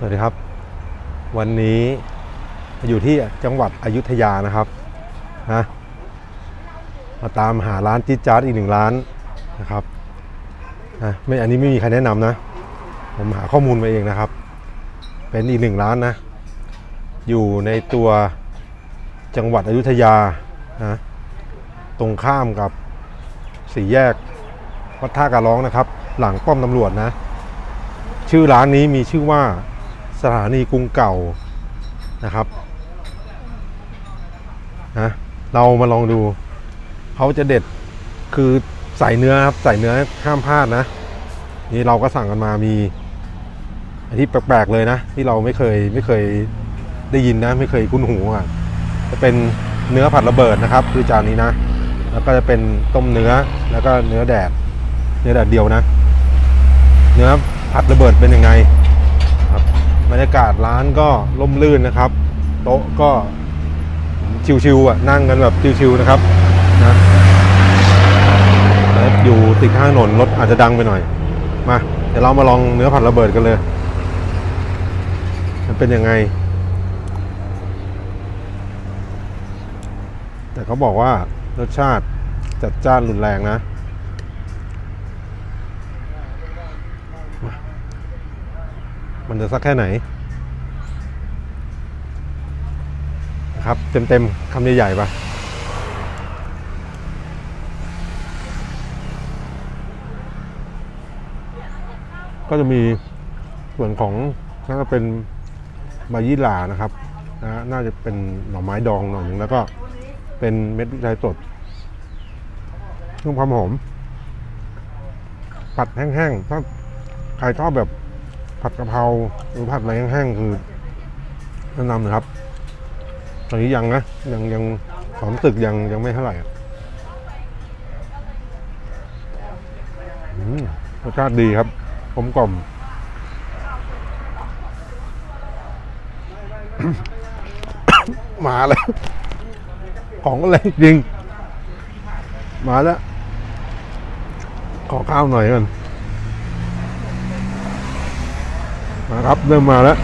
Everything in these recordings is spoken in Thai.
สวัสดีครับ วันนี้อยู่ที่จังหวัดอยุธยานะครับนะมาตามหาร้านจิ๊ดจ๊าดอีกหนึ่งร้านนะครับนะไม่อันนี้ไม่มีใครแนะนำนะ ผมหาข้อมูลมาเองนะครับ เป็นอีกหนึ่งร้านนะ อยู่ในตัวจังหวัดอยุธยานะตรงข้ามกับสี่แยกวัดท่าการร้องนะครับ หลังป้อมตำรวจนะ ชื่อร้านนี้มีชื่อว่า สถานีกรุงเก่านะครับนะเรามาลองดู เขาจะเด็ดคือใส่เนื้อครับใส่เนื้อห้ามพลาดนะ นี่เราก็สั่งกันมามีอันที่แปลกๆเลยนะ ที่เราไม่เคยไม่เคยได้ยินนะ ไม่เคยคุ้นหูอะจะเป็นเนื้อผัดระเบิดนะครับ คือจานนี้นะ แล้วก็จะเป็นต้มเนื้อแล้วก็เนื้อแดดเนื้อแดดเดียวนะ เนื้อผัดระเบิดเป็นยังไง บรรยากาศร้านก็ร่มรื่นนะครับ โต๊ะก็ชิวๆอะนั่งกันแบบชิวๆนะครับนะอยู่ติดข้างถนนรถอาจจะดังไปหน่อย มาเดี๋ยวเรามาลองเนื้อผัดระเบิดกันเลย มันเป็นยังไง แต่เขาบอกว่ารสชาติจัดจ้านรุนแรงนะ มันจะสักแค่ไหนนะครับเต็มๆคำใหญ่ๆปะก็จะมีส่วนของน่าจะเป็นใบยี่หร่านะครับนะน่าจะเป็นหน่อไม้ดองหน่อยหนึงแล้วก็เป็นเม็ดพริกไทยสดเพิ่มความหอมผัดแห้งๆถ้าใครชอบแบบ ผัดกะเพราหรือผัดอะไรแห้งๆคือแนะนำนะครับ ตอนนี้ยังนะยังยังความรู้สึกยังยังไม่เท่าไหร่อืมรสชาติดีครับกลมกล่อมมาแล้ว ของก็แรงจริง มาแล้ว ขอข้าวหน่อยกัน มาครับเริ่มมาแล้ว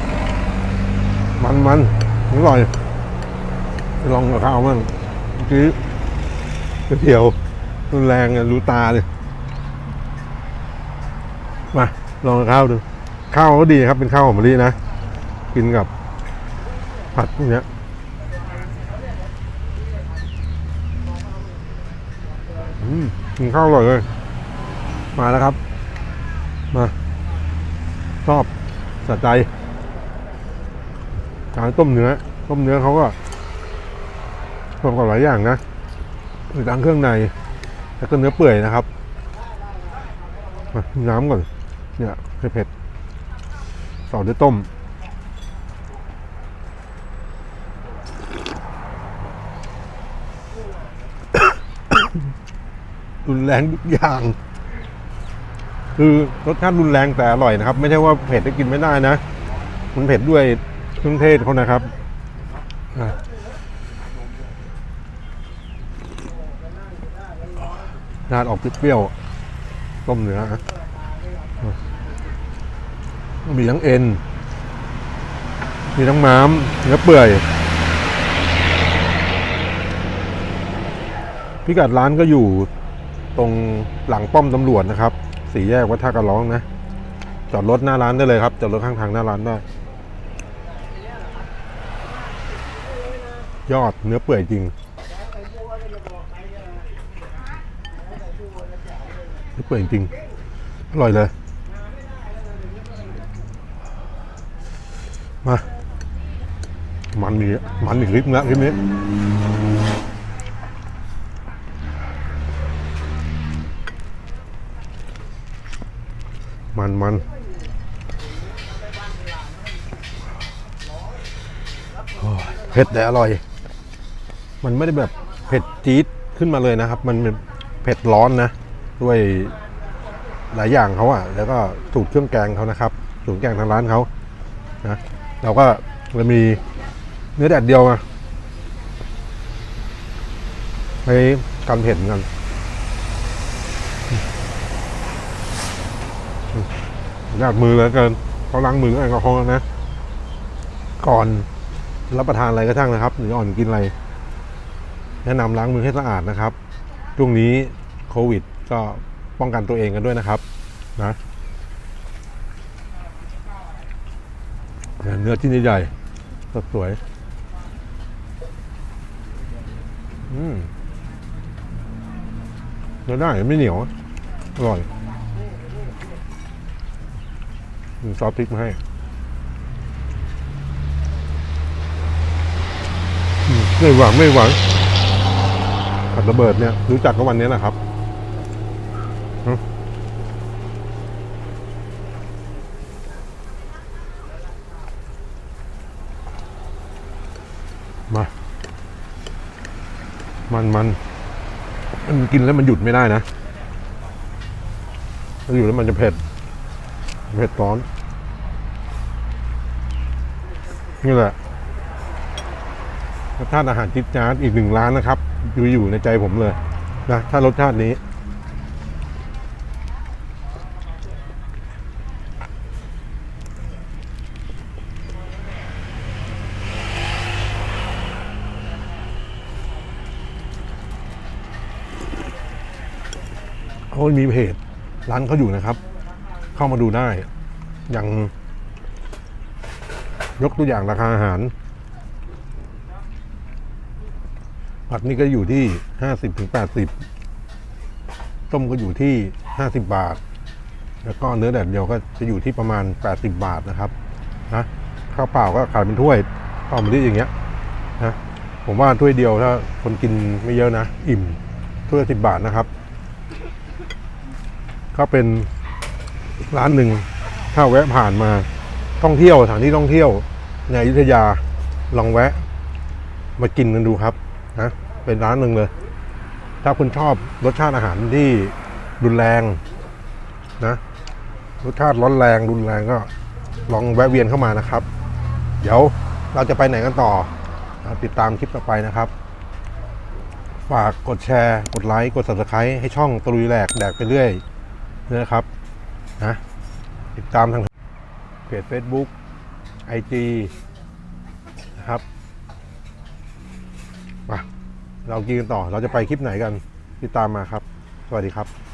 มันมันอร่อย ลองกับข้าวมั่งเมื่อกี้เที่ยวรุนแรงรู้ตาเลยมาลองกับข้าวดูข้าวก็ดีครับเป็นข้าวหอมมะลินะ กินกับผัดพวกเนี้ยอืมกินข้าวอร่อยเลย มาแล้วครับ มา ชอบ สะใจการต้มเนื้อ ต้มเนื้อเขาก็ประกอบหลายอย่างนะมีทั้งเครื่องใน แล้วก็เนื้อเปื่อยนะครับ น้ำก่อน เนี่ยเผ็ดต่อด้วยต้ม รุนแรงทุกอย่าง คือรสชาติรุนแรงแต่อร่อยนะครับ ไม่ใช่ว่าเผ็ดจะกินไม่ได้นะ มันเผ็ดด้วยเครื่องเทศเขานะครับนาดออกเปรี้ยวๆต้มเนื้อมีทั้งเอ็น มีทั้งม้ามเนื้อเปื่อย พิกัดร้านก็อยู่ตรงหลังป้อมตำรวจนะครับ สี่แยกวัดท่ากระร้องนะ จอดรถหน้าร้านได้เลยครับ จอดรถข้างทางหน้าร้านได้ ยอดเนื้อเปื่อยจริงเนื้อเปื่อยจริง อร่อยเลย มา มันมีมันอีกคลิปนะคลิปนี้ มันมันเผ็ดแต่อร่อย มันไม่ได้แบบเผ็ดจี๊ดขึ้นมาเลยนะครับ มันเป็นเผ็ดร้อนนะ ด้วยหลายอย่างเขาอะแล้วก็สูตรเครื่องแกงเขานะครับ สูตรแกงทางร้านเขานะเราก็จะมีเนื้อแดดเดียวมาให้กันเผ็ดเหมือนกัน ยากมือเหลือเกินเขาล้างมือด้วยแอลกอฮอล์นะ ก่อนรับประทานอะไรก็ช่างนะครับ หรืออ่อนกินอะไร แนะนำล้างมือให้สะอาดนะครับช่วงนี้โควิดก็ป้องกันตัวเองกันด้วยนะครับ นะเนี่ยเนื้อชิ้นใหญ่ๆสดสวย อืมเนื้อได้ไม่เหนียว อร่อย มีซอสพริกมาให้ไม่หวังไม่หวังผัดระเบิดเนี่ย รู้จักก็วันนี้แหละครับมา มันมัน มันกินแล้วมันหยุดไม่ได้นะมันอยู่แล้วมันจะเผ็ด เผ็ดร้อน นี่แหละรสชาติอาหารจิ๊บจ๊าดอีกหนึ่งร้านนะครับ อยู่อยู่ในใจผมเลยนะถ้ารสชาตินี้ เขามีเพจร้านเขาอยู่นะครับ เข้ามาดูได้อย่าง ยกตัวอย่างราคาอาหาร ผักนี่ก็อยู่ที่ห้าสิบถึงแปดสิบต้มก็อยู่ที่ห้าสิบบาท แล้วก็เนื้อแดดเดียวก็จะอยู่ที่ประมาณแปดสิบบาทนะครับนะข้าวเปล่าก็ขายเป็นถ้วยข้าวมันอย่างเงี้ยนะผมว่าถ้วยเดียวถ้าคนกินไม่เยอะนะ อิ่มถ้วยสิบบาทนะครับ ก็เป็นร้านหนึ่งถ้าแวะผ่านมาท่องเที่ยวสถานที่ท่องเที่ยว ในอยุธยาลองแวะ มากินกันดูครับนะเป็นร้านหนึ่งเลย ถ้าคุณชอบรสชาติอาหารที่รุนแรงนะรสชาติร้อนแรงรุนแรงก็ลองแวะเวียนเข้ามานะครับ เดี๋ยวเราจะไปไหนกันต่อ ติดตามคลิปต่อไปนะครับ ฝากกดแชร์ กดไลค์ กด subscribe ให้ช่องตะลุยแหลกแดกไปเรื่อยนะครับนะติดตามทางเพจ Facebook IG นะครับมาเรากินกันต่อเราจะไปคลิปไหนกัน ติดตามมาครับ สวัสดีครับ